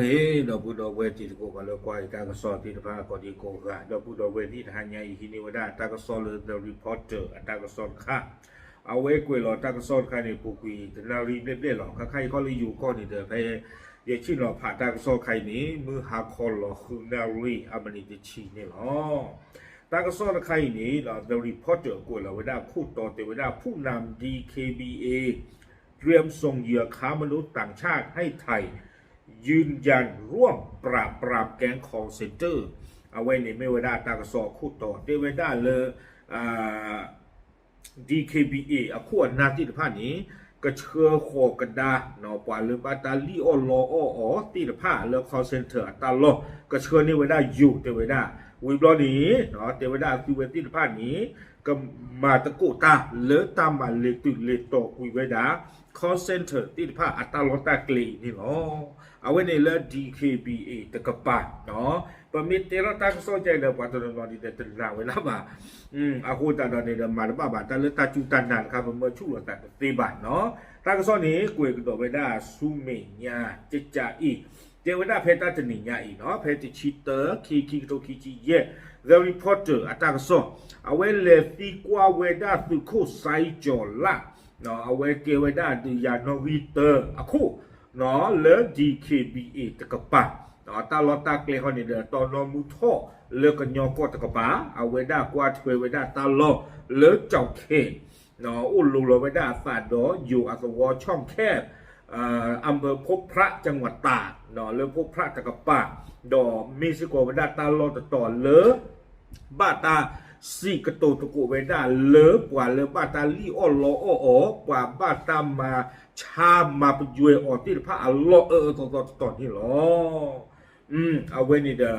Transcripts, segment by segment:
เฮดอกบุดอกเวทีโกกะเลกวายตากะซอติตะพากอดีโกกะดอกบุดอกเวทีทหารใหญ่ฮินิวดาตากะซอเลเดอะรีพอร์เตอร์ตากะซอค่ะเอาไว้กวยหลอตากะซอค่ะนี่ปูกุยตนารีเล็ดๆหรอค่ะใครก็เลยอยู่ก็นี่เด้อไปเดี๋ยวชิหลอผ่าตากะซอใครนี่มือหาคอหลอคือนารีอามณีจะชีนี่หรอตากสอนใครนี่เรา The Reporter กวยเราไว้ได้คู่ต่อเตไว้ได้ผู้นำ DKBA เตรียมส่งเหยื่อค้ามนุษย์ต่างชาติให้ไทย ยืนยันร่วมปราบปราบแก๊ง call center เอาไว้ในไม่ไว้ได้ตากสอคู่ต่อเตไว้ได้เลยอ่า DKBA อะขวดนาที่ผ่านนี้ก็เชื่อขอกันดาเนาะปว่าเรือปาตาลีโอโลโอออตีละผ้าเรือ call center ตาโลก็เชื่อนี่ไว้ได้าอยู่เตไว้ได้าวิบลอนี้เนาะเตไว้ได้าคือเวทีละผ้านี้ก็มาตะกุตาเลอตามมาเลตุเลโตคุยไว้ดา call center ตีละผ้าอัตราลตากลีนี่เนาะ awene la DKBA te kepa no pemit tera tak so jai da pa tron lo di te tra we la ba um aku ta da ne da ma ba ba ta le ta chu ta nan ka mo chu lo ta te ba no ta so ni kwe do be da su me nya che cha i เทวดาเพตาจนิญาอีเนาะเพติชิเตอร์คีคีโตคีจีเย่ The Reporter อัตากซอเอาไว้เลฟีกว่าเวดาตุโคไซจอละเนาะเอาไว้เกวดาตุยานวิเตอร์อะโค နော်အဝဲကေဝဲဒါဒီယာနိုဝီတာအခုနော်လေ DKBA တကပါနော်တာလောတာကလေဟောနေတယ်တော်တော်မူထောလေကညောကောတကပါအဝဲဒါကွာထွေဝဲဒါတာလောလေကြောက်ခေနော်ဥလူလောဝဲဒါဖတ်တော့อยู่อัสวอช่องแคบ อ่าอำเภอพบพระจังหวัดตากเนาะเรือพบพระตะกะปะดอกมิสิโกเวดาตาโลตะต่อเลอบาตา สีกระโตตะโกเวดาเลอกว่าเลอบาตาลีอ้อลออ้ออกว่าบาตามาชามาปยวยออกที่พระอัลลอฮ์เออตอตอตอนี่หรออืมเอาไว้นี่เด้อ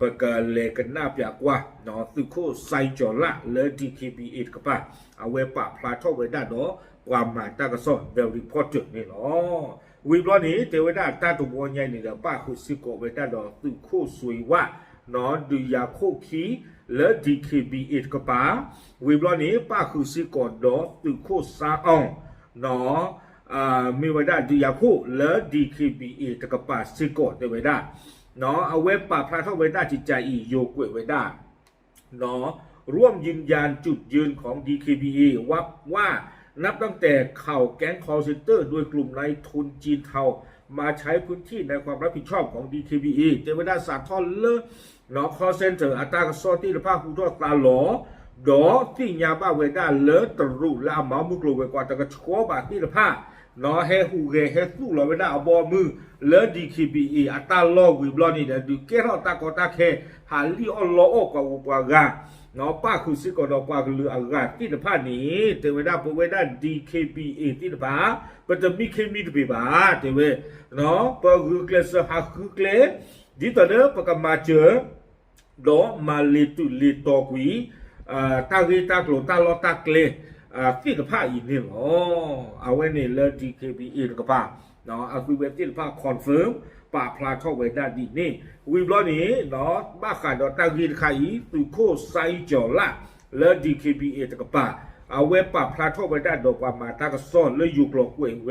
ปะกะเลกันหน้าเปียกว่าเนาะตึกโคไซจอละเลอ DKB8 กะปะเอาไว้ปะพลาทอเวดาเนาะ ความหมายตากระสอนเดลิพอร์ตนี่เนาะวิบล้อนี้เทวดาตาตุบัวใหญ่นี่เด้อป้าคุสิโกเวดาดอตุโคสวยว่า เนาะดูยาโคคีและดีเคบีเอ็ดกป้าวิบลอนี้ป้าคุสิโกดอตุโคซาอองเนาะมีเวดาดูยาโคและดีเคบีเอ็ดกป้าสิโกเทวดาเนาะเอาเว็บป่าพระเท่าเวดาจิตใจอีโยกเวดาเนาะร่วมยืนยันจุดยืนของ DKBA ว่าว่านับตั้งแต่เข่าแก๊ง call center โดยกลุ่มนายทุนจีนเทา มาใช้พื้นที่ในความรับผิดชอบของ DTBE เจวดาสาทอนเลอเนาะ call center อัตรากซอที่ละภาคูดอตาหลอดอที่ยาบ้าเวดาเลอตรูและหมามุกลูเวกว่าตะกะชัวบาที่ละภาค နော်ဟဲဟူဂဲဟဲသူ့လောဝဒအပေါ်မူလေဒီခီပီအီအတာလောဝီဘလောနီတဲ့ဒီကဲတော့တာကောတာခဲဟာလီအော်လောအောကောပွားကနော်ပခုစစ်ကောတော့ပွားကလူအကတိတဖတ်နေတေဝဒပဝေဒဒီခီပီအီတိတပါပတမိခေမိတပေပါတေဝနော်ပဂုကလဆဟာခုကလေဒီတော့ပကမာချေတော့မာလီတူလီတော့ကွီအာတာဂီတာကလိုတာလောတာကလေะพาตะมีเคมีตะปีบาเตเวเนาะปะคือเกลสหาคือเกลดิตะเดปะกะมาเจอดอมาลิตุลิตอกุยอ่าตากีตากโลตาลอตาเกลอ่าที่ตะพาอีนี่เนาะเอาไว้นี่เล DKPA ตะกะปาเนาะเอาคือเว็บที่ตะพาคอนเฟิร์มป่าพลาเข้าไว้ได้ดีนี่วิบล้อนี้เนาะบ้าขาดดอตากีนไข่ตุโคไซจอละและดีเคบีเอตะกะป่าเอาเว็บป่าพลาเข้าไว้ได้ดอกว่ามาตากระซ่อนและอยู่กลอกเวงเว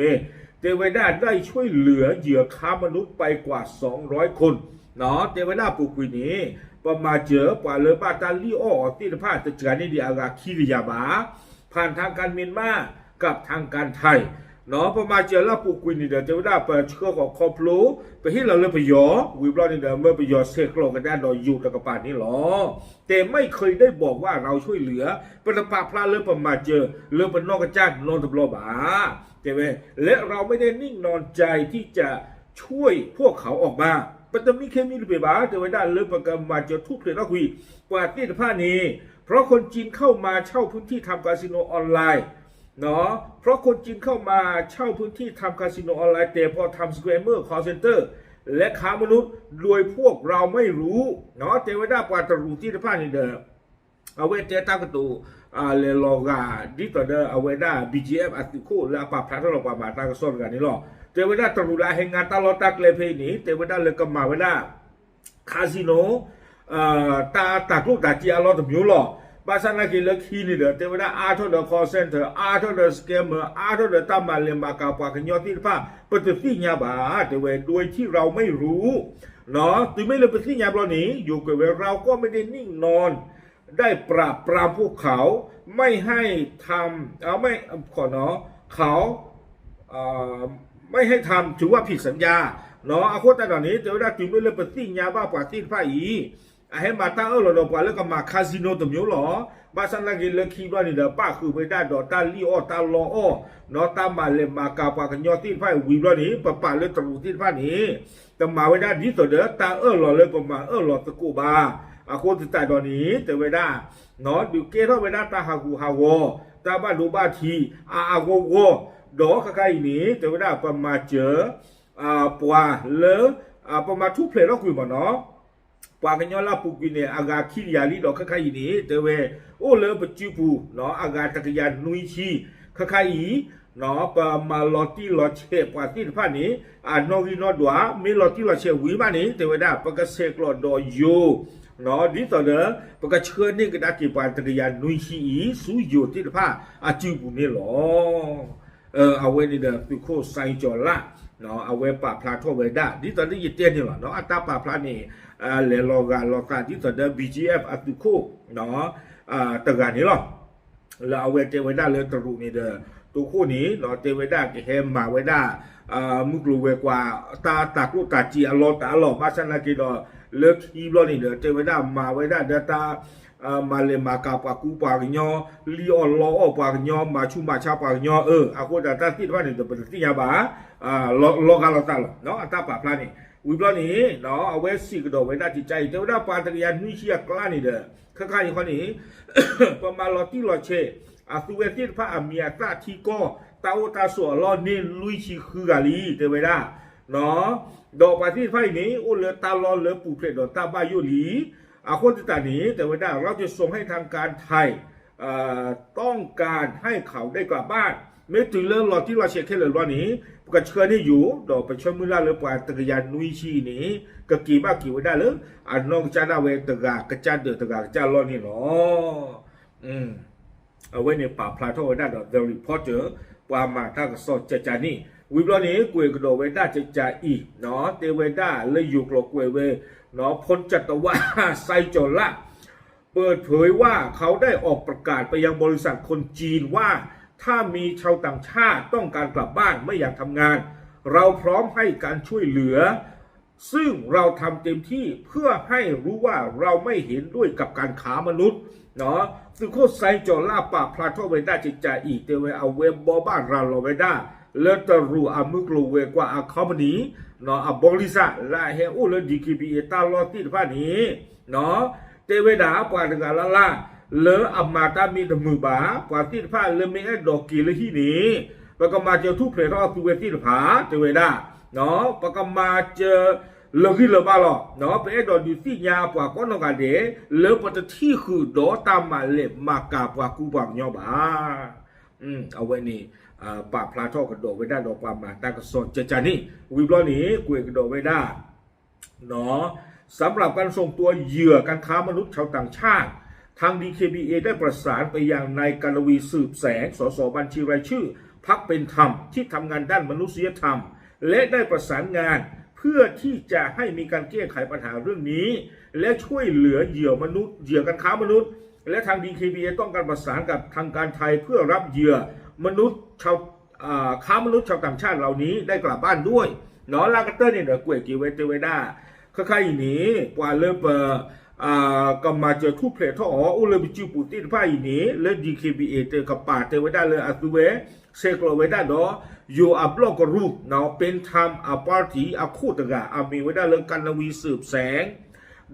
เตไว้ด้าได้ช่วยเหลือเหยื่อค้ามนุษย์ไปกว่า 200 คนเนาะเตไว้ด้าปุกุยนี้ประมาเจอป่าเลบาตาลีอ้อที่ตะพาตะจานี่ดีอากาคีริยาบา ผ่านทางการเมียนมากับทางการไทยเนาะพอมาเจอล้วปูกุยนี่เดี๋ยวจะได้ไปเชื่อของคอพลูไปที่เราเลยไปยอวิบลอนี่เดี๋ยวเมื่อไปยอเสกโลกันได้ดอยอยู่ตะกปานี่หรอแต่ไม่เคยได้บอกว่าเราช่วยเหลือปฏิปาพระเลือประมาเจอเลือเป็นนอกกระจ้านนอนตะบลอบาใช่ไหมและเราไม่ได้นิ่งนอนใจที่จะช่วยพวกเขาออกมา ปัตตมีเคมีหรือเปล่าแต่ว่าด้านเลือประกมาเจอทุกเพลงนักคุยกว่าที่ตะผ้านี้เพราะคนจีนเข้ามาเช่าพื้นที่ทำคาสิโนออนไลน์เนาะเพราะคนจีนเข้ามาเช่าพื้นที่ทำคาสิโนออนไลน์แต่พอทำสแควร์เมอร์คอร์เซนเตอร์และค้ามนุษย์โดยพวกเราไม่รู้เนาะเทวดาปาตรูที่ทพานี่เดอเอาไว้เตตากตูอ่าเลโลกาดิตอเดอเอาไว้ได้ BGF อัติโคและปาพระทลปามาตากซ้นกันนี่หรอ เทวดาตรูลาแห่งงานตลอดตักเลเพนี่เทวดาเลยก็มาไว้ได้คาสิโนอ่าตาตากลูกตาจีอารอตမျိုးหรอ ဘာသာနာကလခီနေတယ်တေဝဒအာထော်တဲ့ call center အာထော်တဲ့ scammer အာထော်တဲ့တမလင်မကပွားကညောတိဖာပတတိညာဘာတေဝဒွေที่เราไม่รู้เนาะตุไม่เลยปฏิญาบลอนี้อยู่กับเราก็ไม่ได้นิ่งนอน ได้ปราบปรามพวกเขาไม่ให้ทำเอาไม่ขอเนาะเขาเอ่อ ไม่ให้ทำถือว่าผิดสัญญาเนาะอาโคตรตอนนี้เดี๋ยวได้ถึงไม่เลยปฏิญาบ้าปาติผ้าอีอาให้มาตั้งเออเราดอกว่าแล้วก็มาคาสิโนตัวမျိုးหรอบ้านสันลังกิเลคีว่านี่เด้อป้าคือไปได้ดอกตาลีออตาลออเนาะตามมาเลมากาปากันยอติผ้าวีว่านี่ปะปะ đó các cái này tôi đã và mà chớ à quả lỡ à và mà thu play nó quỳ mà nó quả cái nhau là phục quỳ này aga khi nhà lý đó các cái này tôi về ô lỡ bật chiu phù nó aga tắc cái nuôi chi các cái ý nó và mà lo ti lo che quả ti phải này à nó vì nó đóa mấy lo ti lo che quý mà này tôi đã và cái xe lo đồ yo နော်ဒီတော့လေပကချေနိကဒကိပန်တရယာနွိရှိစုယိုတိတဖာအချူဘူးနေလော เออเอาไว้นี่เด้อปิโคไซจอละเนาะเอาไว้ปะพลาทอไว้ได้ดิตอนนี้ยึดเตี้ยนี่ว่าเนาะอัตราปะพลานี่อ่าเลลอกาลอกาดิตอนเด้อ BGF อัตุโคเนาะอ่าตะกานี่หรอแล้วเอาไว้เตไว้ได้เลยตรุนี่เด้อตัวคู่นี้เนาะเตไว้ได้แค่มาไว้ได้ a mugluwe kwa ta ta ku ta chi a lo ta lo ma san na ki do le ki lo ni de te we da ma we da de ta ma le ma ka pa ku pa nyo li o lo o pa nyo ma chu ma cha pa nyo e a ko da ta ti ba ni de ti ya ba a lo lo ka lo ta lo no a ta pa plan ni we plan ni no a we si do we da ti chai te we da pa ta ya ni chi ya kla ni de ka ka ni ko ni pa ma lo ti lo che a su we ti pa a mi a ta ti ko เตาตาโอตาสัวลอนี่ลุยชิคือกาลีเทวดาเนาะดอกปาที่ไฟนี้โอเลตาลอเลปูเพลดอกตาบายุลีอาคนติตานี้แต่ว่าได้เราจะส่งให้ทางการไทยต้องการให้เขาได้กลับบ้านไม่ถึงเรื่องรอที่เราเช็คแค่เลยวันนี้ก็เชิญให้อยู่ดอกไปช่วยมือละเลยปาตะกยานนุยชีนี้ก็กี่บ้ากี่ไว้ได้เลยอันน้องจาดาเวตะกากระจาเดือตะกากระจาลอนี่เนาะอืมเอาไว้ในป่าพลาโทได้ดอก The Reporter ปามมาถ้าก็สอดจจานี่วิบลอนี้กวยกระโดเวด้าจจาอีเนาะเตเวด้าเลยอยู่กลกวยเวเนาะพ้นจัตวาไซจอละเปิดเผยว่าเขาได้ออกประกาศไปยังบริษัทคนจีนว่า ถ้ามีชาวต่างชาติต้องการกลับบ้านไม่อยากทำงาน เราพร้อมให้การช่วยเหลือ ซึ่งเราทำเต็มที่เพื่อให้รู้ว่าเราไม่เห็นด้วยกับการขามนุษย์ နော်သူခုဆိုင်ကြော်လာပါဖလာထောဝေဒချစ်ချာဤတေဝေအဝေဘောဘာရာလောဝေဒလက်တရူအမှုကလဝေကွာအခမနီနော်အဘောလီစာလာဟေအိုလဒီကီပီတာလောတိတဖာနီနော်တေဝေဒာပွာတကလာလာလေအမာတာမီတမှုပါပွာတိတဖာလေမေအဒေါ်ကီလဟီနီပကမာကျော်သူဖေရောသူဝေတိတဖာတေဝေဒာနော်ပကမာကျော် lơ khi lơ ba lọ nó bé đó đi xí nhà quả có nó cả để lơ bắt thi khử đó ta mà lệ mà cả quả cu bằng nhau bà ừ ở vậy nè ป่าพลาทอกระโดดไปได้ดอกความมาตากระสนเจจานี่วิบล้อนี้กุยกระโดดไปได้เนาะสำหรับการส่งตัวเหยื่อการค้ามนุษย์ชาวต่างชาติ ทาง DKBA ได้ประสานไปยังนายกาลวีสืบแสง สสบัญชีรายชื่อพักเป็นธรรมที่ทำงานด้านมนุษยธรรม และได้ประสานงาน พื่อที่จะให้มีการแก้ไขปัญหาเรื่องนี้ และช่วยเหลือเหยื่อมนุษย์เหยื่อการค้ามนุษย์ และทาง DKBA ต้องการประสานกับทางการไทยเพื่อรับเหยื่อมนุษย์ชาวค้ามนุษย์ชาวต่างชาติเหล่านี้ได้กลับบ้านด้วยเนาะลากาเตอร์เนี่ยเดี๋ยวกวยกิเวเตเวด้าค่ายๆนี้ปว่าเลเปอร์อ่าก็มาเจอทุกเพลทอออุลบิจูปูติผ้าอีนี้และ DKBA เอเตกับป่าเตเวด้าเลยอัตุเวเซกโลเวด้าดอ อยู่อับลอกรูปเนาะเป็นธรรมอาปาร์ตีอาคูตกะอามีไว้ได้เรื่องกันวีสืบแสง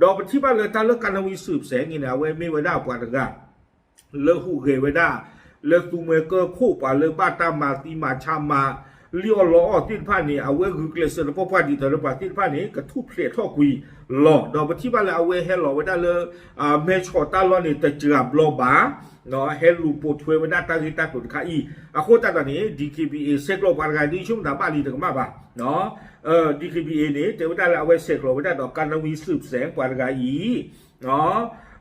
ดอกปฏิบัติเลยตาเรื่องกันวีสืบแสงนี่นะเว้ยไม่ไว้ได้กว่าตกะเลือกหูเกไว้ได้เลือกตูเมเกอร์คู่ปาเลือกบ้าตามมาตีมาชามา เลี้ยวล้อติดผ้านี่เอาไว้คือเกลเซอร์พอพาดีแต่ละปาติดผ้านี่กระทุบเพลทท่อกุยหล่อดอกปฏิบัติเลยเอาไว้ให้หล่อไว้ได้เลยอ่าเมชอตาล้อนี่แต่เจือบล้อบา เนาะเฮลูโปทเววดาตาจิตาปุดคาอีอะโคตาตานี่ DKBA เซกโลปารกาดิชุมดาบาลีตกมาบาเนาะเอ่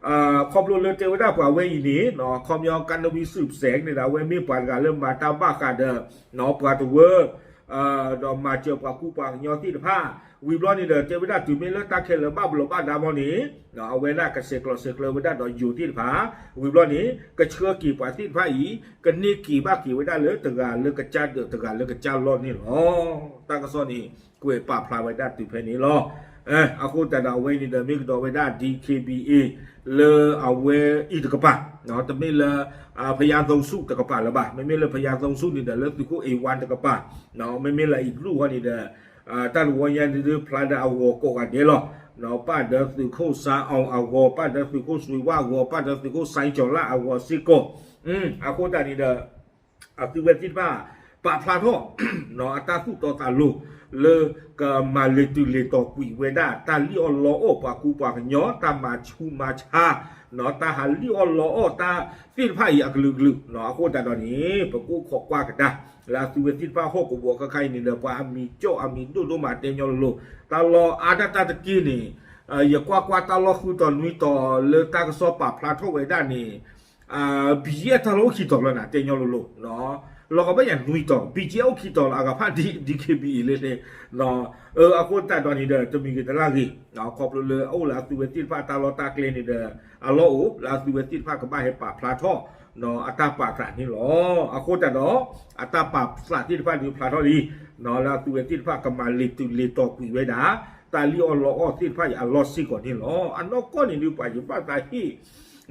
အာခေါပလိုလတေဝဒပွားဝဲဤနေနော်ခေါမျောကန်နိုဘီစုပ်စဲနေတာဝဲမေပွားကလည်းမာတာဘခါဒနော်ပွားတဝဲအာတော့မာချေပွားကူပွားညောတိတဖာဝီဘလောနီတေဝဒတူမေလတာခဲလဘဘလဘဒါမောနီနော်အဝဲလာကစေကလစေကလဝဒတော့ယူတိတဖာဝီဘလောနီကချေကီပွားတိဖာဤကနိကီဘကီဝဒလေတကလေကချတ်တကလေကချလောနီလောတာကစောနီကွေပဖလာဝဒတူဖဲနီလော เอออา aku tak nak away ni dah mik dah dah DKBA เลอเอาเวอีกกระป๋ tak apa no tapi le พยานตรงสู้ตะกปาละบะไม่ไม่เลยพยานตรงสู้นี่เดลิกติโกเอวันตะกปาเนาะไม่ไม่เลยอีกรูกว่นี่เดิมอตั้งวันยันเดือพลาดเอาวโกกันเดียวเนาะป้าเดลิโกซาเอาเอาัวป้าเดลิโกสุว่าัวป้าเดลิโกไซจอละเอาวซิโกอืมอากูตานี่เดออาคือเวทีป้าปะพลาโทเนาะอัตาสู้ต่อตาลู နေတဲ့အတူပဲတိပါပါဖလာတော့နော်အတာစုတော့တာလို့လေကမာလေတူလေတော့ကွီဝဲတာတာလီအော်လောအောပါကူပါညောတာမာချူမာချာနော်တာဟာလီအော်လောအောတာဖိဖာရီအကလူကလူနော်အခုတတော်နေပကူခော့ကွာကတာလာသူဝတိပါဟောကိုဘောကခိုင်နေတယ်ပါအမီကြောအမီတို့တို့မှာတင်ညောလို့တာလောအာဒတာတကီနေရကွာကွာတာလောခုတော်နွီတော်လေတာကစောပါဖလာထုတ်ဝဲတာနေအာဘီရတလို့ခီတော်လနာတင်ညောလို့လို့နော် လောကဘယန်နွီတော်ဘီဂျီအိုခီတော်လာကဖတ်ဒီ DKB လေးလေနော်เออအခုတတ်တော်နေတဲ့တမီကတလာကြီးနော်ခေါပလို့လေအိုလာသူဝတိဖာတာလောတာကလေးနေတဲ့အလောအိုလာသူဝတိဖာကဘာဟေပါဖလာထောနော်အတပါကနီလောအခုတတ်တော့အတပါဖလာတိဖာဒီဖလာထောလီနော်လာသူဝတိဖာကမာလီတူလီတော့ကွေဝဲတာတာလီအော်လောအောတိဖာအလောစီကိုနီလောအနောကောနီလူပါယူပါတာဟီ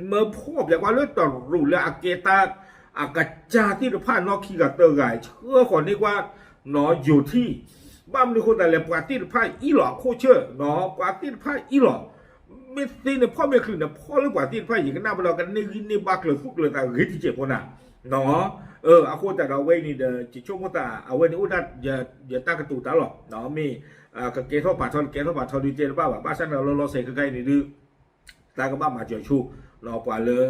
เมื่อพบอย่างว่าเลื อากาจาที่ผ่านนอกขี้กับเตอร์ไงเชื่อคนนี้ว่าหนออยู่ที่บ้านมีคนแต่ละปาร์ตี้ผ่านอีหลอกโคเชื่อหนอปาร์ตี้ผ่านอีหลอกไม่ตีเนี่ยพ่อไม่คืนเนี่ยพ่อหรือปาร์ตี้ผ่านอย่างกันหน้าเรากันในกินในบักเลยฟุกเลยแต่เฮ้ยที่เจ็บคนน่ะหนอเอออาโคแต่เราเว้นี่เดจิช่วงก็ตาเอาเว้นี่อุดัดอย่าอย่าตากระตูตาหรอกหนอมีอ่ากเกทอปาทอนเกทอปาทอนดีเจหรือเปล่าบ้านฉันเราเราใส่ใกล้ๆนี่ดื้อตากบ้ามาเจอชู လောပွာလေ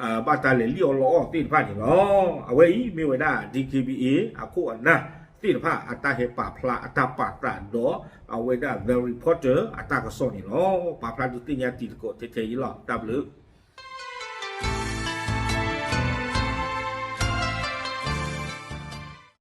အာဘာတာလေလီယောလောတိဖာနေနော်အဝဲဤမေဝဒ DKBA အခုအနာတိဖာအတဟေပါဖလာအတပါတာဒေါ်အဝဲဒ the reporter အတကစောနေနော်ပါဖလာတိညာတိကိုတေတေလော W